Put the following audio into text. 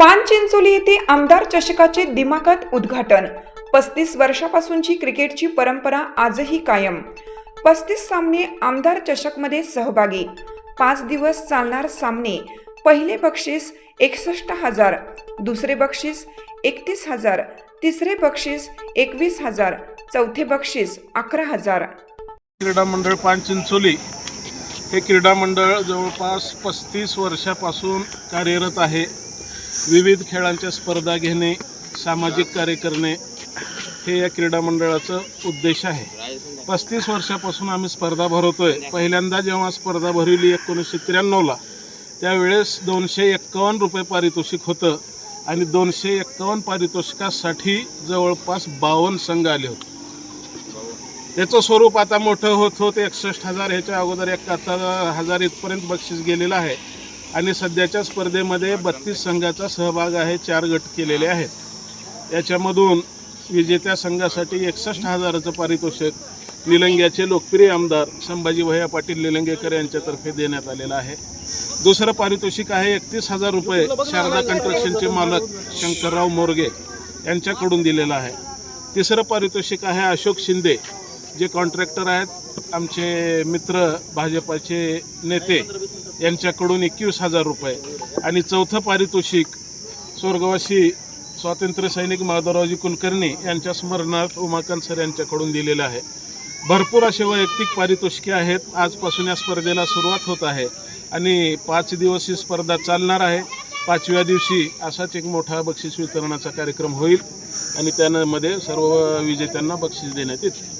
पानचिंचोली येथे आमदार चषकाचे दिमाखात उद्घाटन. पस्तीस वर्षापासूनची क्रिकेटची परंपरा आजही कायम. पस्तीस सामने आमदार चषकमध्ये सहभागी. पाच दिवस चालणार सामने. पहिले बक्षीस एकसष्ट हजार दुसरे बक्षीस एकतीस हजार तिसरे बक्षीस एकवीस हजार चौथे बक्षीस अकरा हजार. क्रीडा मंडळ पानचिंचोली हे क्रीडा मंडळ जवळपास पस्तीस वर्षापासून कार्यरत आहे. विविध खेळांच्या स्पर्धा घेणे सामाजिक कार्य करणे हे या क्रीडा मंडळाचं उद्देश आहे. पस्तीस वर्षापासून आम्ही स्पर्धा भरवतोय. पहिल्यांदा जेव्हा स्पर्धा भरवली एकोणीसशे त्र्याण्णवला त्यावेळेस दोनशे एक्कावन्न रुपये पारितोषिक होतं आणि दोनशे एक्कावन्न पारितोषिकासाठी जवळपास बावन्न संघ आले होते. त्याचं स्वरूप आता मोठं होत होत एकसष्ट हजार ह्याच्या अगोदर एकाहत्तर हजार इथपर्यंत बक्षीस गेलेलं आहे. आणि सध्याच्या स्पर्धेमध्ये बत्तीस संघाचा सहभाग आहे चार गट केलेले आहेत. याच्यामधून विजेत्या संघासाठी एकसष्ट हजाराचं पारितोषिक निलंग्याचे लोकप्रिय आमदार संभाजी भैया पाटील निलंगेकर यांच्यातर्फे देण्यात आलेलं आहे. दुसरं पारितोषिक आहे एकतीस हजार रुपये शारदा कन्स्ट्रक्शनचे मालक शंकरराव मोरगे यांच्याकडून दिलेलं आहे. तिसरं पारितोषिक आहे अशोक शिंदे जे कॉन्ट्रॅक्टर आहेत आमचे मित्र भाजपाचे नेते यांच्याकडून एकवीस हजार रुपये. आणि चौथं पारितोषिक स्वर्गवासी स्वातंत्र्य सैनिक माधवरावजी कुलकर्णी यांच्या स्मरणार्थ उमाकांत सर यांच्याकडून दिलेलं आहे. भरपूर असे वैयक्तिक पारितोषिके आहेत. आजपासून या स्पर्धेला सुरुवात होत आहे. आणि पाच दिवस ही स्पर्धा चालणार आहे. पाचव्या दिवशी असाच एक मोठा बक्षीस वितरणाचा कार्यक्रम होईल. आणि त्यामध्ये सर्व विजेत्यांना बक्षीस देण्यात येतील.